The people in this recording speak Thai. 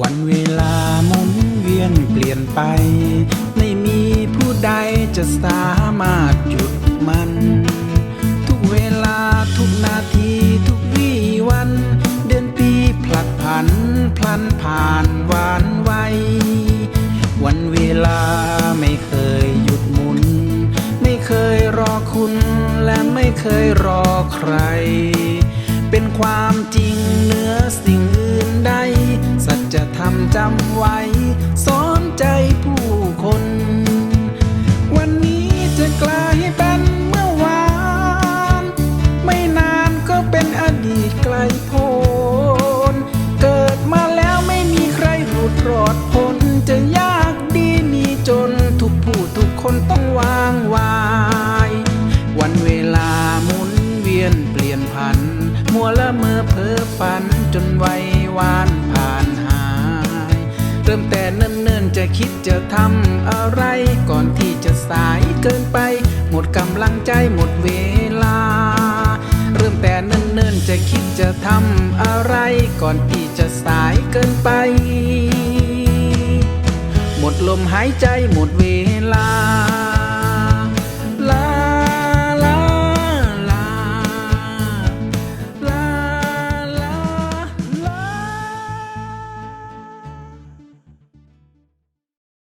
วันเวลาหมุนเวียนเปลี่ยนไป ไม่มีผู้ใดจะสามารถหยุดมัน ทุกเวลาทุกนาทีทุกวี่วัน เดือนปีผลัดผันพลันผ่านหวานไววันเวลาไม่เคยหยุดหมุน ไม่เคยรอคุณและไม่เคยรอใคร เป็นความจริงเหนือสิ จธรรมจำไว้ สอนใจผู้คน วันนี้จะกลายเป็นเมื่อวาน ไม่นานก็เป็นอดีตไกลโพ้นเกิดมาแล้วไม่มีใครหลุดรอดพ้นจะยากดีมีจนทุกผู้ทุกคนต้องวางวาย วันเวลาหมุนเวียนเปลี่ยนผัน มัวละเมอเพ้อฝันจนวัยว ริ่มแต่เนิ่นๆจะคิดจะทำอะไร ก่อนที่จะสายเกินไป หมดกำลังใจหมดเวลา เริ่มแต่เนิ่นๆจะคิดจะทำอะไร ก่อนที่จะสายเกินไป หมดลมหายใจหมดเวลา